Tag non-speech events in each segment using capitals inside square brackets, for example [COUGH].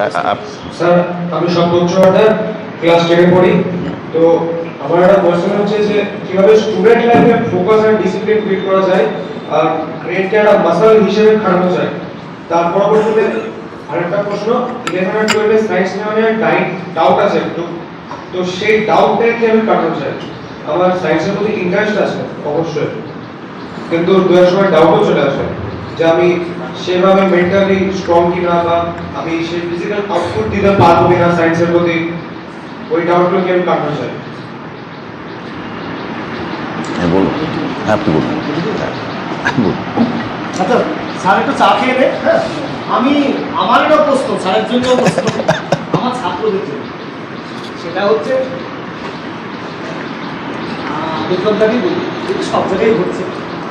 Up- sir, আমি সর্বোচ্চ order, class টেনে পড়ি। তো আমার একটা কোয়েশ্চেন হচ্ছে যে, কীভাবে স্টুডেন্ট লাইফে ফোকাস আর ডিসিপ্লিন বিল্ড করা যায়, আর ব্রেনকে একটা মাসাল হিসেবে খাটানো যায়? তার পরবর্তীতে আরেকটা প্রশ্ন ইলেভেন আর টুয়েলভে সায়েন্স নেওয়ার ডাইট ডাউট আছে। একটু তো সেই ডাউটটাকে কীভাবে কাটানো যায় আমার সায়েন্সের প্রতি ইন্টারেস্ট আছে, অবশ্যই। কিন্তু দু এক সময় ডাউটও চলে আসে, যে আমি সেভাবে মেন্টালি স্ট্রং কিনা বা আমি সেই ফিজিক্যাল আউটপুট দিতে পারব কিনা সায়েন্সের প্রতি ওই ডাউটগুলো কি আমি কাটানো চাই। হ্যাঁ বলুন। হ্যাঁ আপনি বলুন। হ্যাঁ, আচ্ছা স্যার একটু চা খেয়ে নে হ্যাঁ? আমি আমার একটা প্রশ্ন স্যারের জন্য প্রশ্ন। আমার ছাত্রদের জন্য। সেটা হচ্ছে বিপ্লবদাকেই বলি সব জায়গায় হচ্ছে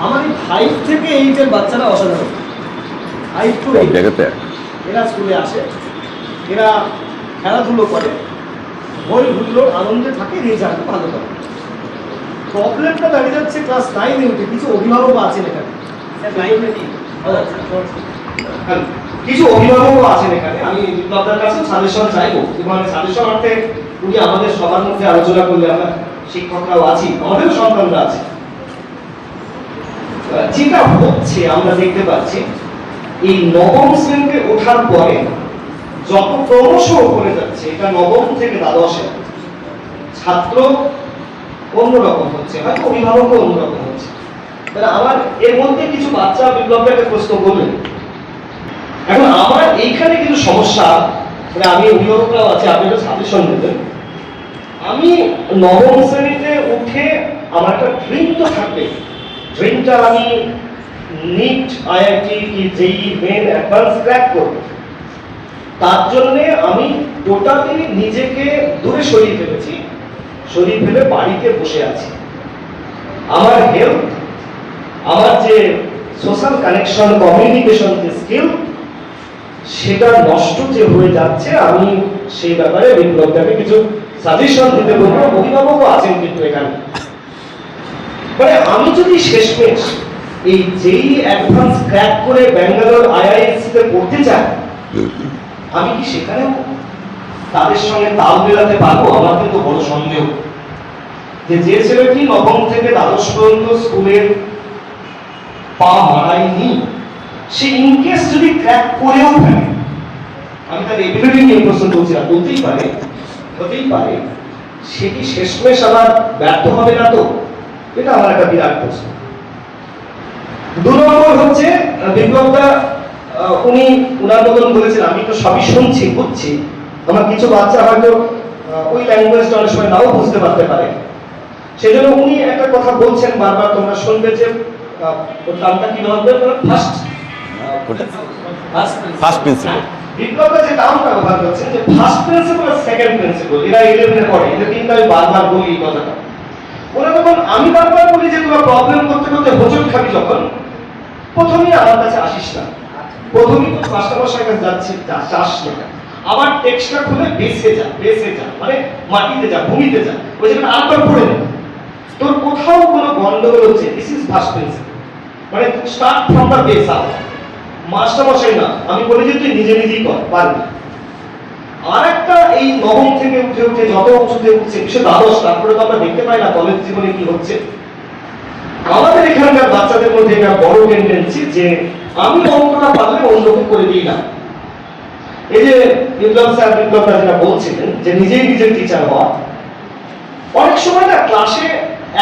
আমার এই ফাইভ থেকে এইটের বাচ্চারা অসাধারণ। সব জায়গাতে? এরা স্কুলে আসে। এরা খেলাধুলো করে। বই হুল্লোর আনন্দে থাকে রেজাল্ট ভালো করে প্রবলেমটা দাঁড়িয়ে যাচ্ছে ক্লাস নাইনে উঠে। কিছু অভিভাবক আছেন এখানে। হ্যাঁ, কিছু অভিভাবকও আছেন এখানে। আমি বিপ্লবদার কাছে সাজেশন চাইব। মানে সাজেশন অর্থে উনি আমাদের সবার মধ্যে আলোচনা করলে আমরা শিক্ষকরাও আছি আমাদেরও সন্তানরা আছে। যেটা হচ্ছে আমরা দেখতে পাচ্ছি এই নবম শ্রেণীতে ওঠার পরে যত ক্রমশ উপরে যাচ্ছে, এটা নবম থেকে দ্বাদশে, ছাত্র অন্যরকম হচ্ছে, হয়তো অভিভাবকও অন্যরকম হচ্ছে। তাহলে আমার এর মধ্যে কিছু বাচ্চা বিপ্লবটাকে প্রশ্ন করলেন। এখন আমার এইখানে কিছু সমস্যা মানে আমি অভিভাবকরাও আছে, আপনি একটা সাজেশন দেবেন আমি নবম শ্রেণীতে উঠে আমার একটা ড্রিম তো থাকবে ড্রিমটা আমি নিট আইআইটি কি মেন অ্যাডভান্স ক্র্যাক করব। তার জন্য আমি টোটালি নিজেকে দূরে সরিয়ে ফেলেছি সরিয়ে ফেলে বাড়িতে বসে আছি। আমার হেলথ আমার যে সোশ্যাল কানেকশন কমিউনিকেশন যে স্কিল সেটা নষ্ট যে হয়ে যাচ্ছে, আমি সেই ব্যাপারে বিপ্লবটাকে কিছু সাজেশন দিতে বলব। অভিভাবকও আছেন কিন্তু এখানে। মানে আমি যদি শেষমেশ এই যেই অ্যাডভান্স ক্র্যাক করে ব্যাঙ্গালোর আইআইএসসি তে পড়তে চাই আমি কি সেখানেও তাদের সঙ্গে তাল মেলাতে পারব? আমার কিন্তু বড় সন্দেহ যে যে ছেলেটি নবম থেকে দ্বাদশ পর্যন্ত স্কুলের পা মারায়নি সে ইনকেস যদি ক্র্যাক করেও ফেলে, আমি তার এবিলিটি নিয়ে প্রশ্ন তুলছি না বলতেই পারে, হতেই পারে, সে কি শেষমেশ আবার ব্যর্থ হবে না তো? এটা আমার একটা বিরাট প্রশ্ন। দু নম্বর হচ্ছে বিপ্লবদা উনি উনার মতন বলেছেন আমি তো সবই শুনছি বুঝছি। আমার কিছু বাচ্চা হয়তো ওই ল্যাঙ্গুয়েজটা অনেক সময় নাও বুঝতে পারতে পারে। সেজন্য উনি একটা কথা বলছেন বারবার তোমরা শুনবে যে ওর নামটা কি হবে ফার্স্ট ফার্স্ট প্রিন্সিপাল বিপ্লবটা যে টার্মটা ব্যবহার করছেন যে ফার্স্ট প্রিন্সিপাল আর সেকেন্ড প্রিন্সিপাল এরা ইলেভেনে পড়ে এটা কিন্তু আমি বারবার বলি এই কথাটা। ওরা যখন আমি বারবার বলি যে তোরা প্রবলেম করতে করতে হোঁচট খাবি যখন প্রথমেই আমার কাছে আসিস না। প্রথমেই তো মাস্টারমশাই কাছে যাচ্ছি, যা চাস না আবার টেক্সটটা খুলে বেসে যা বেসে যা মানে মাটিতে যা, ভূমিতে যা। ওই জায়গাটা আরেকবার পড়ে নে। তোর কোথাও কোনো গন্ডগোল হচ্ছে? দিস ইজ ফার্স্ট প্রিন্সিপাল মানে start from the base out মাস্টারমশাই না, আমি বলি যে তুই নিজে নিজেই কর, পারবি আর একটা এই নবম থেকে উঠে উঠে যত উঁচুতে উঠছে, বিশেষ দ্বাদশ, তারপরে তো আমরা দেখতে পাই না কলেজ জীবনে কি হচ্ছে। আমাদের এখানকার বাচ্চাদের মধ্যে একটা বড় টেন্ডেন্সি যে আমি অঙ্কটা পারলে অন্যকে করে দিই না। এই যে বিপ্লব স্যার বিপ্লবরা যেটা বলছিলেন যে নিজেই নিজের টিচার হওয়া, অনেক সময় না ক্লাসে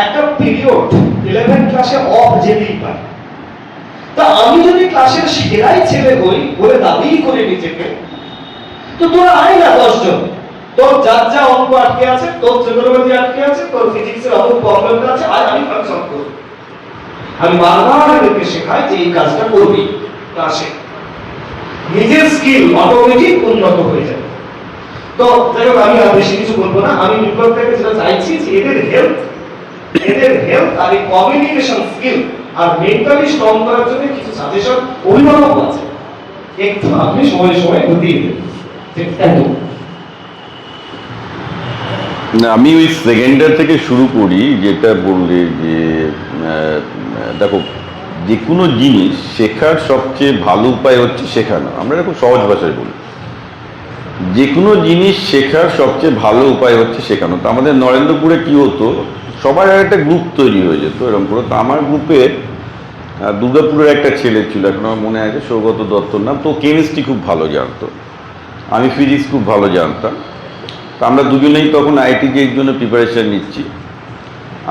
একটা পিরিয়ড ইলেভেন ক্লাসে অফ যেতেই পারে। তা আমি যদি ক্লাসের সেরাই ছেলে হই, বলে দাবি করে নিজেকে, তো তোরা আয় না দশজন। তোর যার যা অঙ্ক আটকে আছে, তোর ত্রিকোণমিতি আটকে আছে, তোর ফিজিক্সের অমুক প্রবলেমটা আছে আর আমি সলভ করব। আমি বারবার এদেরকে শেখাই যে এই কাজটা করবি। ক্লাসে। নিজের স্কিল অটোমেটিক উন্নত হয়ে যাবে। তো যাই হোক, আমি আর বেশি কিছু বলব না। আমি বিপ্লব থেকে যেটা চাইছি যে এদের হেলথ এদের হেলথ আর এই কমিউনিকেশন স্কিল আর মেন্টালি স্ট্রং করার জন্য কিছু সাজেশন অভিভাবক আছে। একটু আপনি সময় সময় দিয়ে দেবেন ইউ না, আমি ওই সেকেন্ডার থেকে শুরু করি, যেটা বললে যে দেখো যে কোনো জিনিস শেখার সবচেয়ে ভালো উপায় হচ্ছে শেখানো। আমরা এটা খুব সহজ ভাষায় বলি। যে কোনো জিনিস শেখার সবচেয়ে ভালো উপায় হচ্ছে শেখানো। তো আমাদের নরেন্দ্রপুরে কি হতো, সবার একটা গ্রুপ তৈরি হয়ে যেত, এরকম করে। তো আমার গ্রুপে দুর্গাপুরের একটা ছেলে ছিল, এখন আমার মনে আছে, সৌগত দত্তর নাম। তো কেমিস্ট্রি খুব ভালো জানতো। আমি ফিজিক্স খুব ভালো জানতাম। আমরা দুজনেই তখন আইটি এর জন্য প্রিপারেশন নিচ্ছি।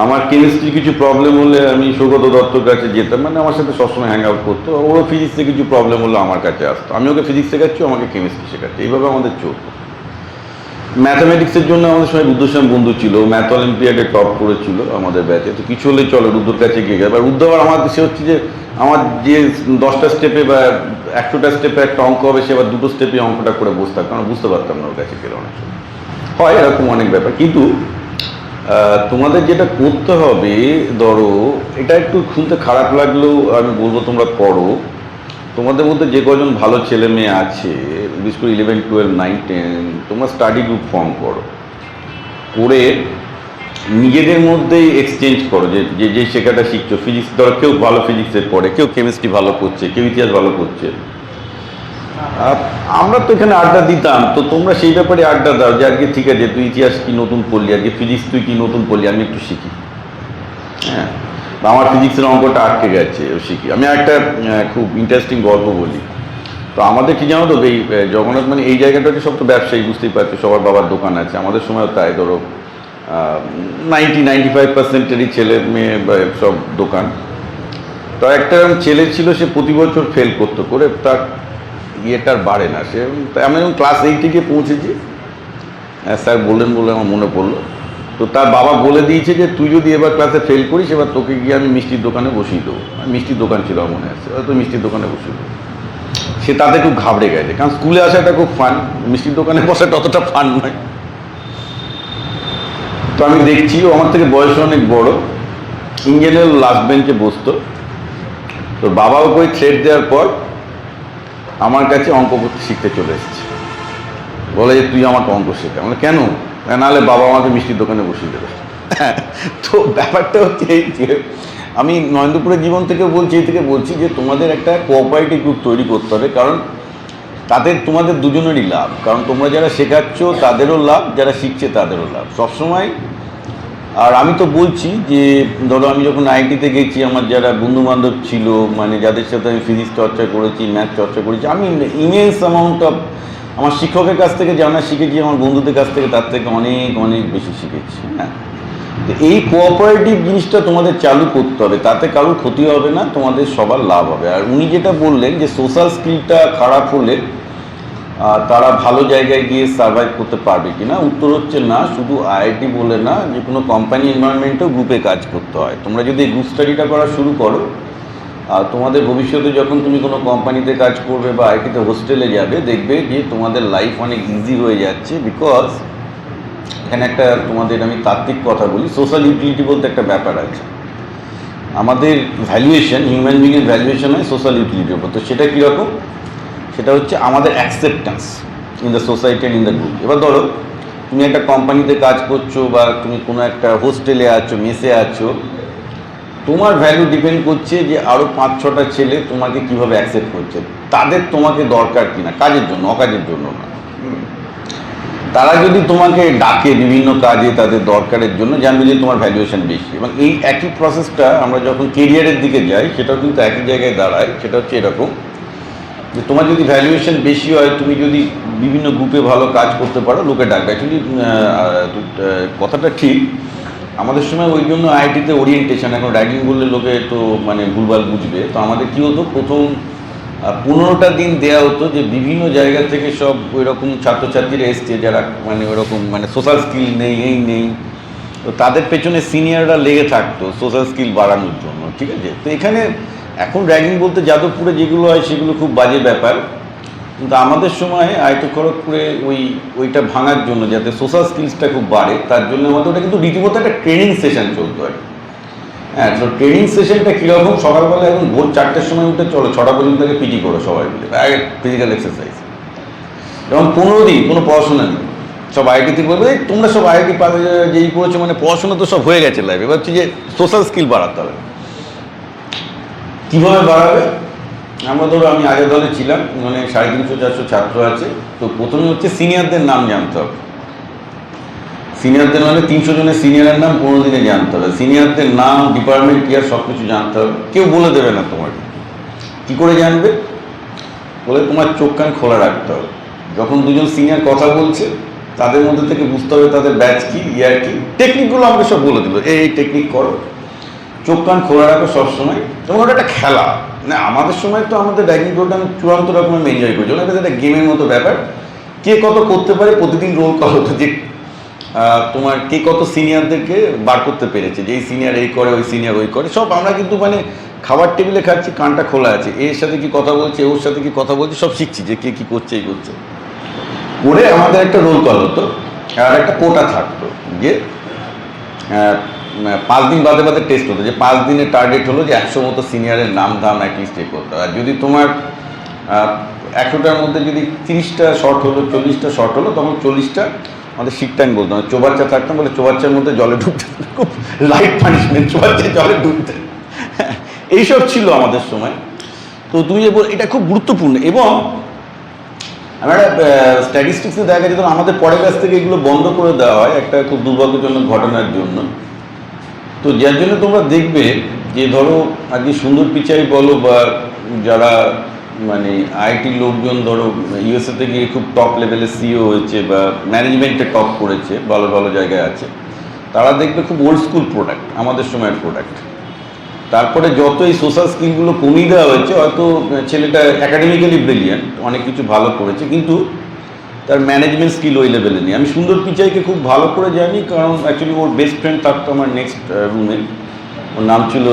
আমার কেমিস্ট্রি কিছু প্রবলেম হলে আমি সৌগত দত্তর কাছে যেতাম মানে আমার সাথে সবসময় হ্যাং আউট করতো। ওরও ফিজিক্সে কিছু প্রবলেম হলে আমার কাছে আসতো। আমি ওকে ফিজিক্স শেখাচ্ছি আমাকে কেমিস্ট্রি শেখাচ্ছে। এইভাবে আমাদের চলতো। ম্যাথামেটিক্সের জন্য আমাদের সময় রুদ্রশ্যাম বন্ধু ছিল। ম্যাথ অলিম্পিয়াডে টপ করেছিল আমাদের ব্যাচে তো কিছু হলে চলো, রুদ্রর কাছে গিয়ে গেল এবার রুদ্র আবার আমার সে হচ্ছে যে, আমার যে দশটা স্টেপে বা একশোটা স্টেপে একটা অঙ্ক হবে, সে আবার দুটো স্টেপে অঙ্কটা করে বসতে কারণ বুঝতে পারতাম না ওর কাছে গেলে অনেক সময়। হয় এরকম অনেক ব্যাপার। কিন্তু তোমাদের যেটা করতে হবে, ধরো, এটা একটু শুনতে খারাপ লাগলেও আমি বলব তোমরা করো। তোমাদের মধ্যে যে কজন ভালো ছেলে মেয়ে আছে, বিশেষ করে ইলেভেন টুয়েলভ নাইন টেন তোমরা স্টাডি গ্রুপ ফর্ম করো। করে নিজেদের মধ্যেই এক্সচেঞ্জ করো। যে যে যে শেখাটা শিখছো ফিজিক্স ধরো কেউ ভালো ফিজিক্সে পড়ে, কেউ কেমিস্ট্রি ভালো করছে, কেউ ইতিহাস ভালো করছে। আমরা তো এখানে আড্ডা দিতাম, তো তোমরা সেই ব্যাপারে আড্ডা দাও যে আজকে ঠিক আছে, তুই ইতিহাস কি নতুন পড়লি, আজকে ফিজিক্স তুই কি নতুন পড়লি, আমি একটু শিখি। হ্যাঁ আমার ফিজিক্সের অঙ্কটা আটকে গেছে শিখি। আমি একটা খুব ইন্টারেস্টিং গল্প বলি। তো আমাদের কি জানো তো, এই জগন্নাথ মানে এই জায়গাটা হচ্ছে সব তো ব্যবসায়ী, বুঝতেই পারছ, সবার বাবার দোকান আছে। আমাদের সময়ও তাই, ধরো নাইনটি নাইনটি ফাইভ পার্সেন্টেরই ছেলে মেয়ে সব দোকান। তো একটা ছেলে ছিল, সে প্রতি বছর ফেল করতো করে, তার ইয়েটার বাড়ে না। সে আমি যখন ক্লাস এইটে গিয়ে পৌঁছেছি হ্যাঁ, স্যার বললেন বলে আমার মনে পড়ল। তো তার বাবা বলে দিয়েছে যে তুই যদি এবার ক্লাসে ফেল করিস এবার তোকে গিয়ে আমি মিষ্টির দোকানে বসিয়ে দেবো। মিষ্টির দোকান ছিল আমার মনে আছে হয়তো মিষ্টির দোকানে বসিয়ে দেবো। সে তাতে খুব ঘাবড়ে গেছে কারণ স্কুলে আসাটা খুব ফান মিষ্টির দোকানে বসাটা অতটা ফান নয়। তো আমি দেখছি ও আমার থেকে বয়স অনেক বড় ইঞ্জিনিয়ার লাস্ট বেঞ্চে বসতো। তো বাবা ওকে থ্রেড দেওয়ার পর আমার কাছে অঙ্ক করতে শিখতে চলে এসেছে। বলে যে, তুই আমাকে অঙ্ক শেখা। মানে কেন? নাহলে বাবা আমাকে মিষ্টির দোকানে বসিয়ে দেবে। তো ব্যাপারটা হচ্ছে এই যে, আমি নরেন্দ্রপুরের জীবন থেকে বলছি, এই থেকে বলছি যে, তোমাদের একটা কোঅপারেটিভ গ্রুপ তৈরি করতে হবে। কারণ তাদের তোমাদের দুজনেরই লাভ। কারণ তোমরা যারা শেখাচ্ছ, তাদেরও লাভ, যারা শিখছে, তাদেরও লাভ। সবসময় আর আমি তো বলছি যে, ধরো আমি যখন আইটিতে গেছি, আমার যারা বন্ধু বান্ধব ছিল মানে যাদের সাথে আমি ফিজিক্স চর্চা করেছি ম্যাথ চর্চা করেছি, আমি ইমেন্স অ্যামাউন্ট অফ আমার শিক্ষকের কাছ থেকে জানা শিখেছি, আমার বন্ধুদের কাছ থেকে তার থেকে অনেক অনেক বেশি শিখেছি হ্যাঁ? তো এই কোঅপারেটিভ জিনিসটা তোমাদের চালু করতে হবে, তাতে কারোর ক্ষতি হবে না, তোমাদের সবার লাভ হবে। আর উনি যেটা বললেন যে সোশ্যাল স্কিলটা খারাপ হলে তারা ভালো জায়গায় গিয়ে সার্ভাইভ করতে পারবে কিনা? উত্তর হচ্ছে না, শুধু আইআইটি বলে না, যে কোনো কোম্পানি এনভায়রনমেন্টেও গ্রুপে কাজ করতে হয়। তোমরা যদি গ্রুপ স্টাডিটা করা শুরু করো আর তোমাদের ভবিষ্যতে যখন তুমি কোনো কোম্পানিতে কাজ করবে বা আইটিতে হোস্টেলে যাবে, দেখবে যে তোমাদের লাইফ অনেক ইজি হয়ে যাচ্ছে বিকজ এখানে একটা তোমাদের আমি তাত্ত্বিক কথা বলি সোশ্যাল ইউটিলিটি বলতে একটা ব্যাপার আছে। আমাদের ভ্যালুয়েশন হিউম্যান বিংয়ের ভ্যালুয়েশন হয় সোশ্যাল ইউটিলিটির উপর। তো সেটা কীরকম? সেটা হচ্ছে আমাদের acceptance in the society and in the group এবার ধরো তুমি একটা কোম্পানিতে কাজ করছ বা তুমি কোনো একটা হোস্টেলে আছো মেসে আছো তোমার ভ্যালু ডিপেন্ড করছে যে আরও পাঁচ ছটা ছেলে তোমাকে কীভাবে অ্যাকসেপ্ট করছে। তাদের তোমাকে দরকার কিনা কাজের জন্য অকাজের জন্য না। তারা যদি তোমাকে ডাকে বিভিন্ন কাজে তাদের দরকারের জন্য জানবে যে তোমার ভ্যালুয়েশন বেশি। এবং এই একই প্রসেসটা আমরা যখন কেরিয়ারের দিকে যাই সেটাও কিন্তু একই জায়গায় দাঁড়ায় সেটা হচ্ছে এরকম। যে তোমার যদি ভ্যালুয়েশন বেশি হয়, তুমি যদি বিভিন্ন গ্রুপে ভালো কাজ করতে পারো, লোকে ডাকবে। অ্যাকচুয়ালি কথাটা ঠিক। আমাদের সময় ওই জন্য আইটিতে ওরিয়েন্টেশন এখন র্যাগিং বললে লোকে তো মানে ভুলভাল বুঝবে। তো আমাদের কী হতো, প্রথম পনেরোটা দিন দেয়া হতো যে বিভিন্ন জায়গা থেকে সব ওই রকম ছাত্রছাত্রীরা এসছে যারা মানে ওরকম মানে সোশ্যাল স্কিল নেই, এই নেই। তো তাদের পেছনে সিনিয়ররা লেগে থাকতো সোশ্যাল স্কিল বাড়ানোর জন্য, ঠিক আছে? তো এখানে এখন র্যাগিং বলতে যাদবপুরে যেগুলো হয় সেগুলো খুব বাজে ব্যাপার। কিন্তু আমাদের সময় আয়ত খড়গপুরে ওই ওইটা ভাঙার জন্য যাতে সোশ্যাল স্কিলসটা খুব বাড়ে তার জন্য আমাদের ওটা কিন্তু রীতিমতো একটা ট্রেনিং সেশন চলতো আর। হ্যাঁ তো ট্রেনিং সেশনটা কীরকম? সকালবেলা এখন ভোর চারটের সময় উঠে চলো ছটা পর্যন্ত আগে পিটি করো সবাই মিলে ফিজিক্যাল এক্সারসাইজ এবং পনেরো দিন কোনো পড়াশোনা নেই। সব আইটি থেকে বলবে "এই, তোমরা সব আইটি পাবে যেই করেছ মানে পড়াশোনা তো সব হয়ে গেছে লাইফে এবার হচ্ছে যে সোশ্যাল স্কিল বাড়াতে হবে। কীভাবে বাড়াবে? আমরা ধরো, আমি আগের দলে ছিলাম মানে সাড়ে তিনশো, চারশো ছাত্র আছে। তো প্রথমে হচ্ছে সিনিয়রদের নাম জানতে হবে। সিনিয়রদের মানে তিনশো জনের সিনিয়রের নাম পনেরো দিনে জানতে হবে। সিনিয়রদের নাম ডিপার্টমেন্ট ইয়ার সব কিছু জানতে হবে। কেউ বলে দেবে না তোমাকে। কী করে জানবে? বলে তোমার চোখ কান খোলা রাখতে হবে। যখন দুজন সিনিয়র কথা বলছে, তাদের মধ্যে থেকে বুঝতে হবে তাদের ব্যাচ কি ইয়ার কি। টেকনিকগুলো আমাকে সব বলে দিল। এই টেকনিক করো। চোখ কান খোলা রাখো সবসময়। এবং ওটা একটা খেলা। মানে আমাদের সময় তো আমাদের ব্যাকিং প্রোগ্রাম চূড়ান্ত রকমের এনজয় করছি। ওটা একটা গেমের মতো ব্যাপার। কে কত করতে পারে, প্রতিদিন রোল কল হতো যে তোমার কে কত সিনিয়রদেরকে বার করতে পেরেছে? যে এই সিনিয়র এই করে, ওই সিনিয়র ওই করে। সব আমরা কিন্তু মানে খাবার টেবিলে খাচ্ছি, কানটা খোলা আছে। এর সাথে কি কথা বলছে, ওর সাথে কি কথা বলছে, সব শিখছি যে কে কি করছে, এই করছে। করে আমাদের একটা রোল কল হতো। আর একটা কোটা থাকতো। যে পাঁচ দিন বাদে বাদে টেস্ট হতো। যে পাঁচ দিনের টার্গেট হলো যে একশো মতো সিনিয়রের নাম ধাম অ্যাটলিস্ট এ করতে। আর যদি তোমার একশোটার মধ্যে যদি তিরিশটা শর্ট হলো, চল্লিশটা শর্ট হলো, তখন চল্লিশটা আমাদের শিক টাইম বলতাম চোবাচ্চা থাকতাম বলে চোবাচ্চার মধ্যে জলে ঢুকতে খুব লাইট পানিশমেন্ট চোবাচ্চায় জলে ডুবতে। [LAUGHS] এইসব ছিল আমাদের সময়। তো তুমি যে এটা খুব গুরুত্বপূর্ণ। এবং আমার একটা স্ট্যাটিস্টিক্সে দেখা গেছে আমাদের পরের কাছ থেকে এগুলো বন্ধ করে দেওয়া হয় একটা খুব দুর্ভাগ্যজনক ঘটনার জন্য। তো যার জন্য তোমরা দেখবে যে ধরো আজকে সুন্দর পিচাই বলো বা যারা মানে আইটি লোকজন ধরো, ইউএসএ থেকে খুব টপ লেভেলে সিও হয়েছে বা ম্যানেজমেন্টে টপ করেছে, ভালো ভালো জায়গায় আছে, তারা দেখবে খুব ওল্ড স্কুল প্রোডাক্ট আমাদের সময়ের প্রোডাক্ট তারপরে যত এই সোশ্যাল স্কিলগুলো কমিয়ে দেওয়া হয়েছে, হয়তো ছেলেটা একাডেমিক্যালি ব্রিলিয়ান্ট অনেক কিছু ভালো করেছে, কিন্তু তার ম্যানেজমেন্ট স্কিল ওই লেভেলে নেই। আমি সুন্দর পিচাইকে খুব ভালো করে জানি, কারণ অ্যাকচুয়ালি ওর বেস্ট ফ্রেন্ড থাকতো আমার নেক্সট রুমে ওর নাম ছিল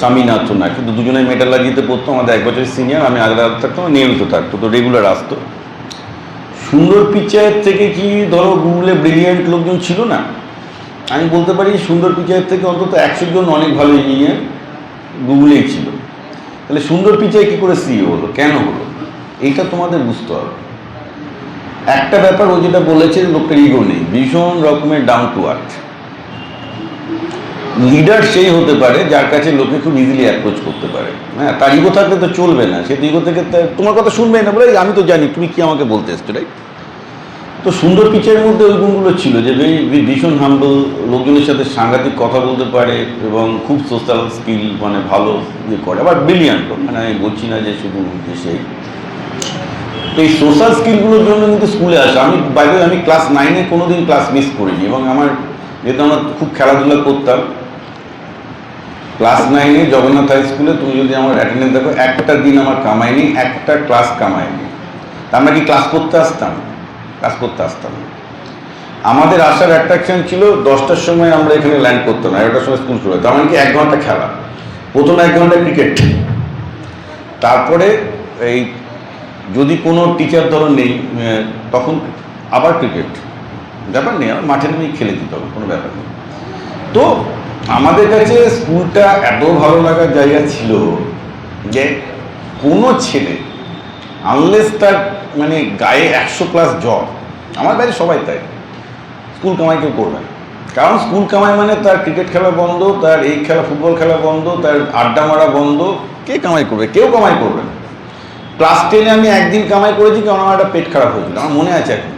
স্বামীনাথ না কিন্তু দুজনে মেটালাজিতে পড়তো, আমাদের এক বছরের সিনিয়র আমি আলাদা থাকতাম নিয়মিত থাকতো, তো রেগুলার আসতো। সুন্দর পিচাইয়ের থেকে কি, ধরো গুগলে ব্রিলিয়ান্ট লোকজন ছিল না? আমি বলতে পারি সুন্দর পিচাইয়ের থেকে অন্তত একশো জন অনেক ভালো ইঞ্জিনিয়ার গুগলেই ছিল। তাহলে সুন্দর পিচাই কী করে সিও হলো? কেন হলো? এইটা তোমাদের বুঝতে হবে। একটা ব্যাপার ও যেটা বলেছে লোকটার ইগো নেই ভীষণ রকমের ডাউন টু আর্থ লিডার সেই হতে পারে যার কাছে লোকে খুব ইজিলি অ্যাপ্রোচ করতে পারে। হ্যাঁ তার ইগো থাকলে তো চলবে না। সে ইগো থেকে তোমার কথা শুনবে না বলে আমি তো জানি, তুমি কি আমাকে বলতে এসছো রাইট তো সুন্দর পিচের মধ্যে ওই গুণগুলো ছিল যে ভীষণ হাম্বল লোকজনের সাথে সাংঘাতিক কথা বলতে পারে এবং খুব সোশ্যাল স্কিল মানে ভালো ইয়ে করে। আবার ব্রিলিয়ান্ট মানে আমি বলছি না যে শুধু সেই। তো এই সোশ্যাল স্কিলগুলোর জন্য কিন্তু স্কুলে আসে। আমি বাইরে আমি ক্লাস নাইনে কোনো দিন ক্লাস মিস করিনি এবং আমার যেহেতু আমরা খুব খেলাধুলা করতাম ক্লাস নাইনে জগন্নাথ হাই স্কুলে তুমি যদি আমার অ্যাটেন্ডেন্স দেখো, একটা দিন আমার কামাইনি একটা ক্লাস কামাইনি তা আমরা কি ক্লাস করতে আসতাম? ক্লাস করতে আসতাম আমাদের আসার অ্যাট্রাকশন ছিল দশটার সময় আমরা এখানে ল্যান্ড করতাম, এগারোটার সময় স্কুল শুরু হয়। তার মানে কি, এক ঘণ্টা খেলা। প্রথম এক ঘণ্টা ক্রিকেট তারপরে এই যদি কোনো টিচার ধরো নেই তখন আবার ক্রিকেট ব্যাপার নেই আমার মাঠে নেমেই খেলে দিতে হবে, কোনো ব্যাপার নেই। তো আমাদের কাছে স্কুলটা এত ভালো লাগার জায়গা ছিল যে কোনো ছেলে আনলেস তার মানে গায়ে একশো প্লাস জ্বর, আমার বাড়ি সবাই তাই, স্কুল কামাই কেউ করবে কারণ স্কুল কামাই মানে তার ক্রিকেট খেলা বন্ধ, তার এই খেলা ফুটবল খেলা বন্ধ, তার আড্ডা মারা বন্ধ, কে কামাই করবে? কেউ কামাই করবে না। ক্লাস টেনে আমি একদিন কামাই করেছি কারণ আমার একটা পেট খারাপ হয়েছিল, আমার মনে আছে এখন।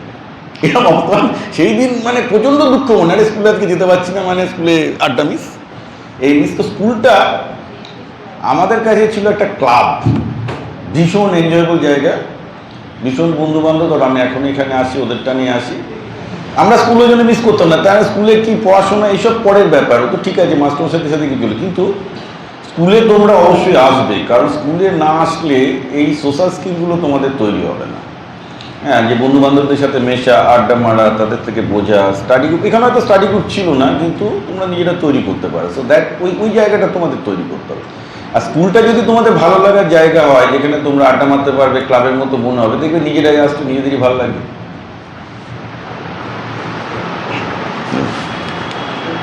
এরকম অবস্থা। সেই দিন মানে প্রচণ্ড দুঃখ মনে হয় স্কুলে আজকে যেতে পারছি না মানে স্কুলে আড্ডা মিস এই মিস তো স্কুলটা আমাদের কাছে ছিল একটা ক্লাব ভীষণ এনজয়েবল জায়গা। ভীষণ বন্ধু বান্ধব ধরো আমি এখন এখানে আসি, ওদেরটা নিয়ে আসি। আমরা স্কুলের জন্য মিস করতাম না, তারা স্কুলে কি পড়াশোনা, এইসব পরের ব্যাপার, ও তো ঠিক আছে মাস্টার সাথে সাথে কি চলে কিন্তু স্কুলে তোমরা অবশ্যই আসবে, কারণ স্কুলে না আসলে এই সোশ্যাল স্কিলগুলো তোমাদের তৈরি হবে না। হ্যাঁ যে বন্ধু বান্ধবদের সাথে মেশা, আড্ডা মারা, তাদের থেকে বোঝা স্টাডি গ্রুপ এখানে হয়তো স্টাডি গ্রুপ ছিল না, কিন্তু তোমরা নিজেরা তৈরি করতে পারো। সো দ্যাট ওই ওই জায়গাটা তোমাদের তৈরি করতে হবে। আর স্কুলটা যদি তোমাদের ভালো লাগার জায়গা হয়, যেখানে তোমরা আড্ডা মারতে পারবে ক্লাবের মতো মনে হবে, দেখবে নিজেরাই আসতে নিজেদেরই ভালো লাগবে।